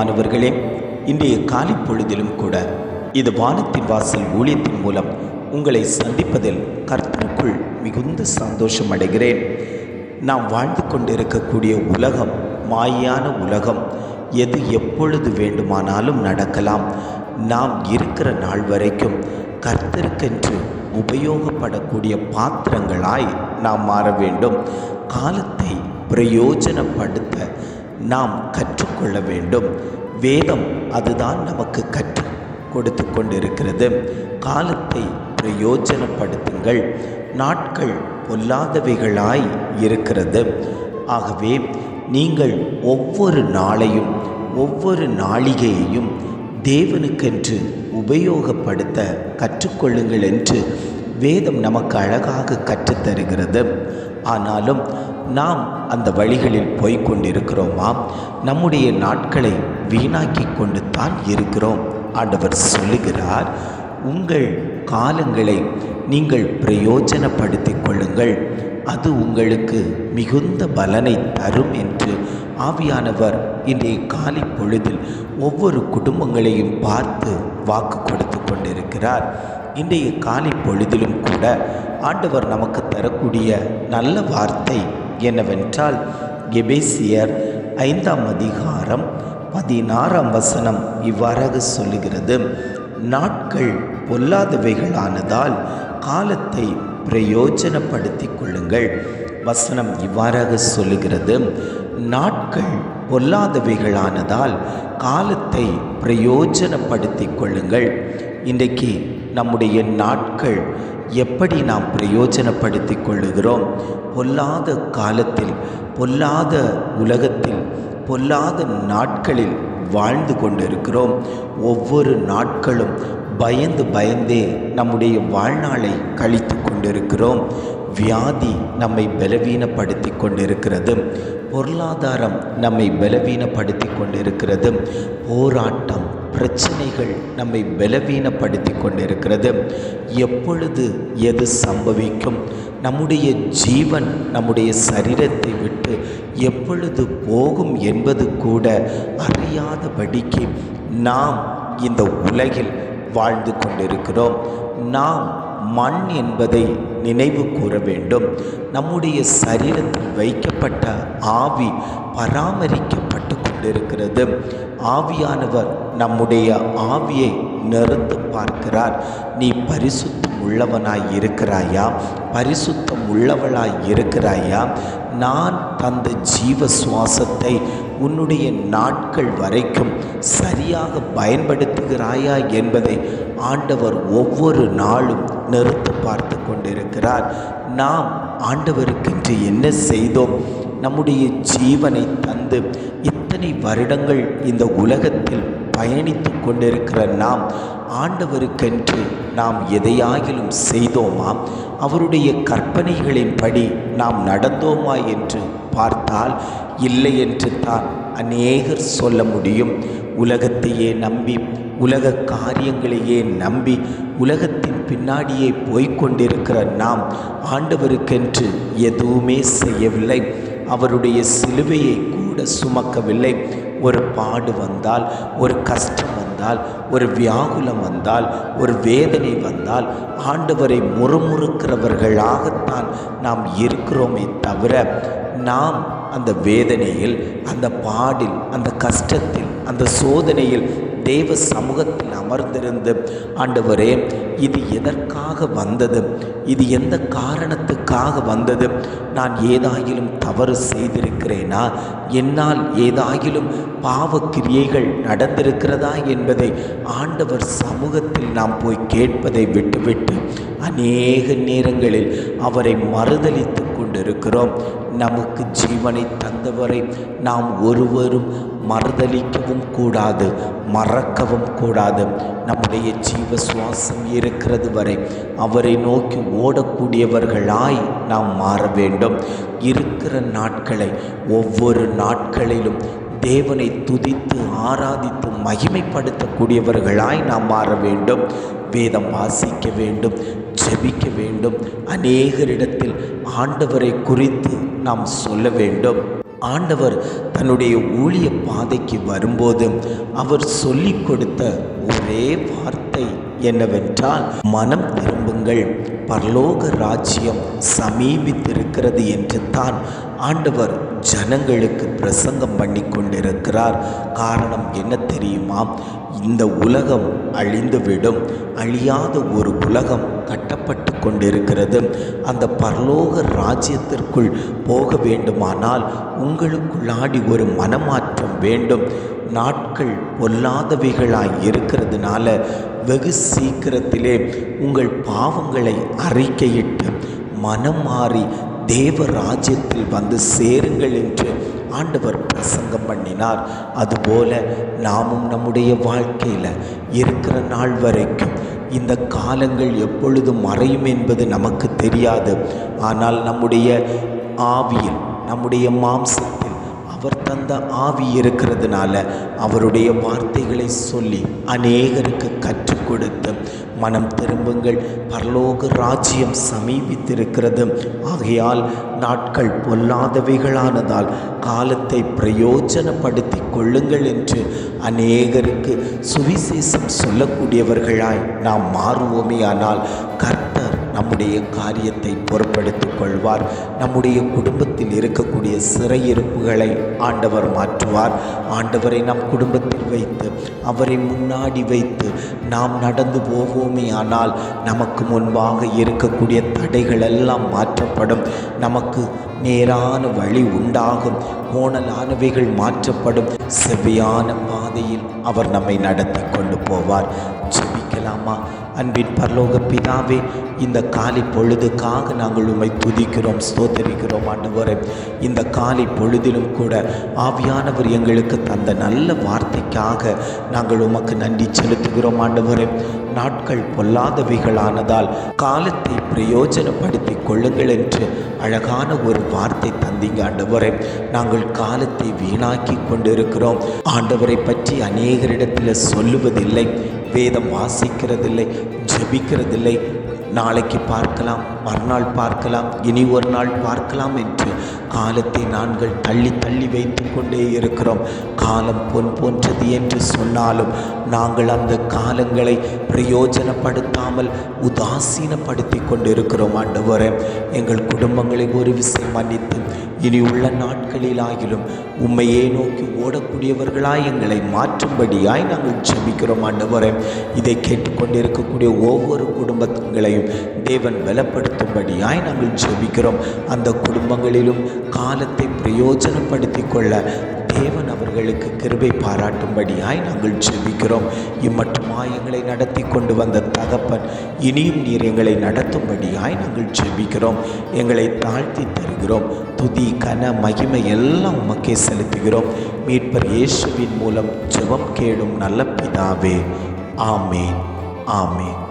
பிரியமானவர்களே இன்றைய காலை பொழுதிலும் கூட இது வானத்தின் வாசல் ஊழியத்தின் மூலம் உங்களை சந்திப்பதில் கர்த்தருக்குள் மிகுந்த சந்தோஷம் அடைகிறேன். நாம் வாழ்ந்து கொண்டிருக்கக்கூடிய உலகம் மாயான உலகம் எது எப்பொழுது வேண்டுமானாலும் நடக்கலாம். நாம் இருக்கிற நாள் வரைக்கும் கர்த்தருக்கென்று உபயோகப்படக்கூடிய பாத்திரங்களாய் நாம் மாற வேண்டும். காலத்தை பிரயோஜனப்படுத்த நாம் கற்றுக்கொள்ள வேண்டும். வேதம் அதுதான் நமக்கு கற்று கொடுத்து கொண்டிருக்கிறது. காலத்தை பிரயோஜனப்படுத்துங்கள். நாட்கள் பொல்லாதவைகளாய் இருக்கிறது. ஆகவே நீங்கள் ஒவ்வொரு நாளையும் ஒவ்வொரு நாளிகையையும் தேவனுக்கென்று உபயோகப்படுத்த கற்றுக்கொள்ளுங்கள் என்று வேதம் நமக்கு அழகாக கற்றுத்தருகிறது. ஆனாலும் நாம் அந்த வழிகளில் போய்கொண்டிருக்கிறோமா நம்முடைய நாட்களை வீணாக்கி கொண்டு தான் இருக்கிறோம். ஆண்டவர் சொல்லுகிறார் உங்கள் காலங்களை நீங்கள் பிரயோஜனப்படுத்திக் கொள்ளுங்கள். அது உங்களுக்கு மிகுந்த பலனை தரும் என்று ஆவியானவர் இன்றைய காலை பொழுதில் ஒவ்வொரு குடும்பங்களையும் பார்த்து வாக்கு கொடுத்து கொண்டிருக்கிறார். இன்றைய காலை பொழுதிலும் கூட ஆண்டவர் நமக்கு தரக்கூடிய நல்ல வார்த்தை என்னவென்றால் எபேசியர் ஐந்தாம் அதிகாரம் பதினாறாம் வசனம் இவ்வாறாக சொல்லுகிறது. நாட்கள் பொல்லாதவைகளானதால் காலத்தை பிரயோஜனப்படுத்திக் கொள்ளுங்கள். வசனம் இவ்வாறாக சொல்லுகிறது. நாட்கள் பொல்லாதவைகளானதால் காலத்தை பிரயோஜனப்படுத்திக் கொள்ளுங்கள். இன்றைக்கு நம்முடைய நாட்கள் எப்படி நாம் பிரயோஜனப்படுத்தி கொள்ளுகிறோம்? பொல்லாத காலத்தில் பொல்லாத உலகத்தில் பொல்லாத நாட்களில் வாழ்ந்து கொண்டிருக்கிறோம். ஒவ்வொரு நாட்களும் பயந்து பயந்தே நம்முடைய வாழ்நாளை கழித்து கொண்டிருக்கிறோம். வியாதி நம்மை பலவீனப்படுத்தி கொண்டிருக்கிறது. பொருளாதாரம் நம்மை பலவீனப்படுத்தி கொண்டிருக்கிறது. போராட்டம் பிரச்சனைகள் நம்மை பலவீனப்படுத்தி கொண்டிருக்கிறது. எப்பொழுது எது சம்பவிக்கும்? நம்முடைய ஜீவன் நம்முடைய சரீரத்தை விட்டு எப்பொழுது போகும் என்பது கூட அறியாதபடிக்கு நாம் இந்த உலகில் வாழ்ந்து கொண்டிருக்கிறோம். நாம் மண் என்பதை நினைவு கூற வேண்டும். நம்முடைய சரீரத்தில் வைக்கப்பட்ட ஆவி பராமரிக்கப்பட்டு கொண்டிருக்கிறது. ஆவியானவர் நம்முடைய ஆவியை நிறுத்து பார்க்கிறார். நீ பரிசுத்தம் உள்ளவனாய் இருக்கிறாயா? பரிசுத்தம் உள்ளவளாய் இருக்கிறாயா? நான் தந்த ஜீவ சுவாசத்தை உன்னுடைய நாட்கள் வரைக்கும் சரியாக பயன்படுத்துகிறாயா என்பதை ஆண்டவர் ஒவ்வொரு நாளும் நிறுத்து பார்த்து கொண்டிருக்கிறார். நாம் ஆண்டவருக்கென்று என்ன செய்தோம்? நம்முடைய ஜீவனை தந்து இத்தனை வருடங்கள் இந்த உலகத்தில் பயணித்து கொண்டிருக்கிற நாம் ஆண்டவருக்கென்று நாம் எதையாகிலும் செய்தோமா? அவருடைய கற்பனைகளின்படி நாம் நடந்தோமா என்று பார்த்தால் இல்லை என்று தான் அநேகர் சொல்ல முடியும். உலகத்தையே நம்பி உலக காரியங்களையே நம்பி உலகத்தின் பின்னாடியே போய்கொண்டிருக்கிற நாம் ஆண்டவருக்கென்று எதுவுமே செய்யவில்லை. அவருடைய சிலுவையை கூட சுமக்கவில்லை. ஒரு பாடு வந்தால் ஒரு கஷ்டம் வந்தால் ஒரு வியாகுலம் வந்தால் ஒரு வேதனை வந்தால் ஆண்டவரை முறுமுறுக்கிறவர்களாகத்தான் நாம் இருக்கிறோமே தவிர நாம் அந்த வேதனையில் அந்த பாடில் அந்த கஷ்டத்தில் அந்த சோதனையில் தேவ சமூகத்தில் அமர்ந்திருந்து ஆண்டவரே இது எதற்காக வந்தது? இது எந்த காரணத்துக்காக வந்தது? நான் ஏதாயிலும் தவறு செய்திருக்கிறேனா? என்னால் ஏதாயிலும் பாவ கிரியைகள் நடந்திருக்கிறதா என்பதை ஆண்டவர் சமூகத்தில் நாம் போய் கேட்பதை விட்டுவிட்டு அநேக நேரங்களில் அவரை மறுதளித்து கொண்டிருக்கிறோம். நமக்கு ஜீவனை தந்தவரை நாம் ஒருவரும் மறுதளிக்கவும் கூடாது மறக்கவும் கூடாது. நம்முடைய ஜீவ சுவாசம் இருக்கிறது வரை அவரை நோக்கி ஓடக்கூடியவர்களாய் நாம் மாற வேண்டும். இருக்கிற நாட்களை ஒவ்வொரு நாட்களிலும் தேவனை துதித்து ஆராதித்து மகிமைப்படுத்தக்கூடியவர்களாய் நாம் மாற வேண்டும். வேதம் வாசிக்க வேண்டும் ஜெபிக்க வேண்டும். அநேகரிடத்தில் ஆண்டவரை குறித்து நாம் சொல்ல வேண்டும். ஆண்டவர் தன்னுடைய ஊழிய பாதைக்கு வரும்போது அவர் சொல்லிக் கொடுத்த ஒரே வார்த்தை என்னவென்றால் மனம் திரும்புங்கள். பரலோக ராஜ்யம் சமீபித்திருக்கிறது என்று தான் ஆண்டவர் ஜனங்களுக்கு பிரசங்கம் பண்ணி கொண்டிருக்கிறார் காரணம் என்ன தெரியுமா? இந்த உலகம் அழிந்துவிடும். அழியாத ஒரு உலகம் கட்டப்பட்டு கொண்டிருக்கிறது. அந்த பரலோக ராஜ்யத்திற்குள் போக வேண்டுமானால் உங்களுக்குள்ளாடி ஒரு மனமாற்றம் வேண்டும். நாட்கள் பொல்லாதவைகளாய் இருக்கிறதுனால வெகு சீக்கிரத்திலே உங்கள் பாவங்களை அறிக்கையிட்டு மனம் மாறி தேவ ராஜ்யத்தில் வந்து சேருங்கள் என்று ஆண்டவர் பிரசங்கம் பண்ணினார். அதுபோல நாமும் நம்முடைய வாழ்க்கையில் இருக்கிற நாள் வரைக்கும் இந்த காலங்கள் எப்பொழுது மறையும் என்பது நமக்கு தெரியாது. ஆனால் நம்முடைய ஆவியில் நம்முடைய மாம்சத்தில் அவர் தந்த ஆவி இருக்கிறதுனால அவருடைய வார்த்தைகளை சொல்லி அநேகருக்கு கற்றுக் கொடுத்து மனம் திரும்புங்கள். பரலோக ராஜ்யம் சமீபித்திருக்கிறது. ஆகையால் நாட்கள் பொல்லாதவைகளானதால் காலத்தை பிரயோஜனப்படுத்தி கொள்ளுங்கள் என்று அநேகருக்கு சுவிசேஷம் சொல்லக்கூடியவர்களாய் நாம் மாறுவோமே. ஆனால் கர்த்தர் நம்முடைய காரியத்தை பொறுப்படுத்திக் கொள்வார். நம்முடைய குடும்பத்தில் இருக்கக்கூடிய சிறையிருப்புகளை ஆண்டவர் மாற்றுவார். ஆண்டவரை நம் குடும்பத்தில் வைத்து அவரை முன்னாடி வைத்து நாம் நடந்து போவோமே ஆனால் நமக்கு முன்பாக இருக்கக்கூடிய தடைகள் எல்லாம் மாற்றப்படும். நமக்கு நேரான வழி உண்டாகும். கோணலானவைகள் மாற்றப்படும். செவ்வையான பாதையில் அவர் நம்மை நடத்தி கொண்டு போவார். ஜெபிக்கலாமா? அன்பின் பரலோக பிதாவே இந்த காலை பொழுதுக்காக நாங்கள் உம்மை துதிக்கிறோம் ஸ்தோத்தரிக்கிறோம் ஆண்டவரே. இந்த காலை பொழுதிலும் கூட ஆவியானவர் எங்களுக்கு தந்த நல்ல வார்த்தைக்காக நாங்கள் உமக்கு நன்றி செலுத்துகிறோம் ஆண்டவரே. நாட்கள் பொல்லாதவைகளானதால் காலத்தை பிரயோஜனப்படுத்தி கொள்ளுங்கள் என்று அழகான ஒரு வார்த்தை தந்தீங்க ஆண்டவரே. நாங்கள் காலத்தை வீணாக்கி கொண்டிருக்கிறோம். ஆண்டவரை பற்றி அநேகரிடத்தில் சொல்லுவதில்லை வேதம் வாசிக்கிறதில்லை ஜபிக்கிறதில்லை நாளைக்கு பார்க்கலாம் மறுநாள் பார்க்கலாம் இனி ஒரு நாள் பார்க்கலாம் என்று காலத்தை நாங்கள் தள்ளி தள்ளி வைத்து கொண்டே இருக்கிறோம். காலம் பொன் போன்றது என்று சொன்னாலும் நாங்கள் அந்த காலங்களை பிரயோஜனப்படுத்தாமல் உதாசீனப்படுத்தி கொண்டிருக்கிறோம் ஆண்டவரே. எங்கள் குடும்பங்களை ஒரு விஷயம் மன்னித்து இனி உள்ள நாட்களிலாகிலும் உண்மையே நோக்கி ஓடக்கூடியவர்களாய் எங்களை மாற்றும்படியாய் நாங்கள் ஜெபிக்கிறோம் ஆண்டவரே. இதை கேட்டுக்கொண்டிருக்கக்கூடிய ஒவ்வொரு குடும்பங்களையும் தேவன் பலப்படுத்தும்படியாய் நாங்கள் ஜெபிக்கிறோம். அந்த குடும்பங்களிலும் காலத்தை பிரயோஜனப்படுத்தி கொள்ள தேவன் அவர்களுக்கு கிருபை பாராட்டும்படியாய் நாங்கள் ஜெபிக்கிறோம். இம்மட்டுமாய் எங்களை நடத்தி கொண்டு வந்த தகப்பன் இனியும் நீர் எங்களை நடத்தும்படியாய் நாங்கள் ஜெபிக்கிறோம். எங்களை தாழ்த்தி தருகிறோம். துதி கன மகிமை எல்லாம் உமக்கே செலுத்துகிறோம். மீட்பர் இயேசுவின் மூலம் ஜெபம் கேடும் நல்ல பிதாவே. ஆமேன். ஆமேன்.